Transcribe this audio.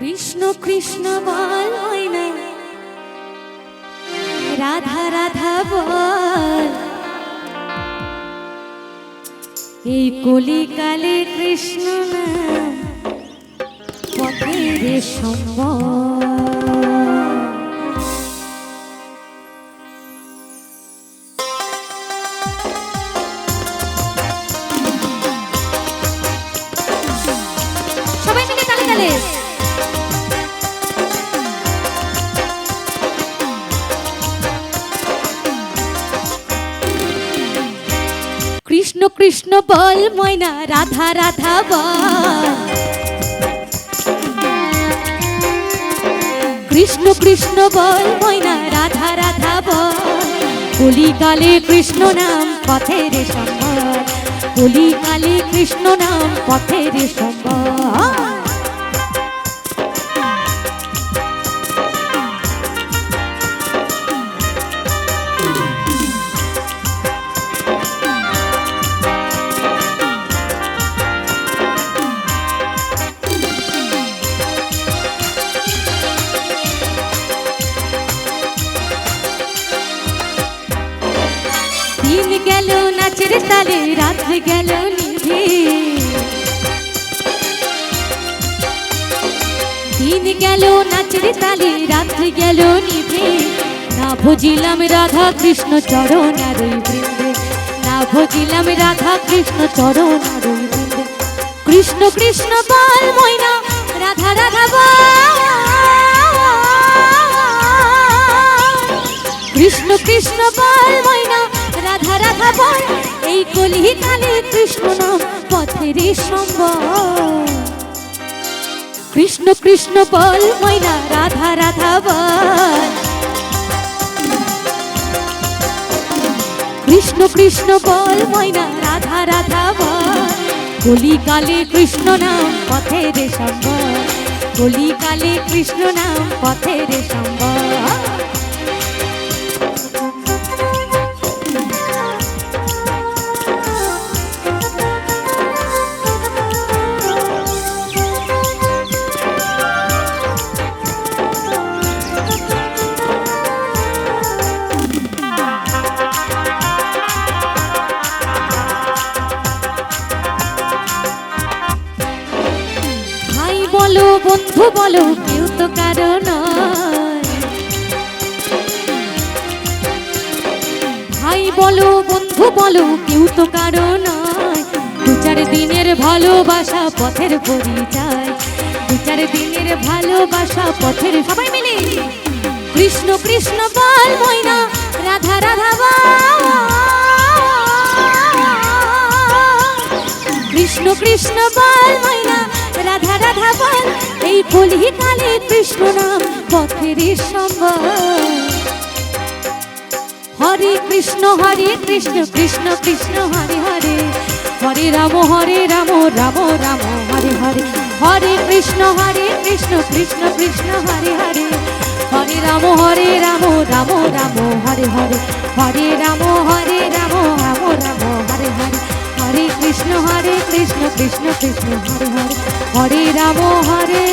কৃষ্ণ কৃষ্ণ বল রাধা রাধা বল। এই কলিকালে কৃষ্ণ না পথের সম্বল। কৃষ্ণ কৃষ্ণ বল, ময়না রাধা রাধা বল। কৃষ্ণ কৃষ্ণ বল, ময়না রাধা রাধা বল। কৃষ্ণ নাম পথের সম্বল। কলিকালে কৃষ্ণ নাম পথের সম্বল। দিন গেল, নাচের তালে রাত গেল নিভে দিন গেল, নাচের তালে রাত গেল নিভে না ভজিলাম রাধা কৃষ্ণ চরণ আর বৃন্দে। না ভজিলাম রাধা কৃষ্ণ চরণ আর বৃন্দে। কৃষ্ণ কৃষ্ণ বল ময়না, রাধা রাধা কৃষ্ণ কৃষ্ণ বল ময়না রাধা রাধা এই কলি কালে কৃষ্ণ নাম পথের সম্বল। কৃষ্ণ কৃষ্ণ বল, ময়না রাধা রাধা বল। কৃষ্ণ কৃষ্ণ বল, ময়না রাধা রাধা বল। কলিকালে কৃষ্ণ নাম পথের সম্বল। কলিকালে কৃষ্ণ নাম পথের সম্বল। বলো, বন্ধু বলো, কেউ তো কারণ ভাই বলো, বন্ধু বলো, কেউ তো কারণ দু চার দিনের ভালোবাসা পথের পরিচয়। দু চার দিনের ভালোবাসা পথের সবাই মিলে। কৃষ্ণ কৃষ্ণ বল, ময়না, রাধা রাধা কৃষ্ণ কৃষ্ণ বল, ময়না। রাধা রাধা বল এই কলি কৃষ্ণ নাম, পথের সম্বল হরে কৃষ্ণ হরে কৃষ্ণ কৃষ্ণ কৃষ্ণ, হরে হরে। হরে রাম হরে রাম রাম রাম, হরে হরে। হরে কৃষ্ণ হরে কৃষ্ণ কৃষ্ণ কৃষ্ণ, হরে হরে। হরে রাম হরে রাম রাম রাম, হরে হরে। হরে রাম হরে রাম রাম রাম, হরে হরে। হরে কৃষ্ণ হরে কৃষ্ণ কৃষ্ণ কৃষ্ণ, হরে হরে। হরে রাম হরে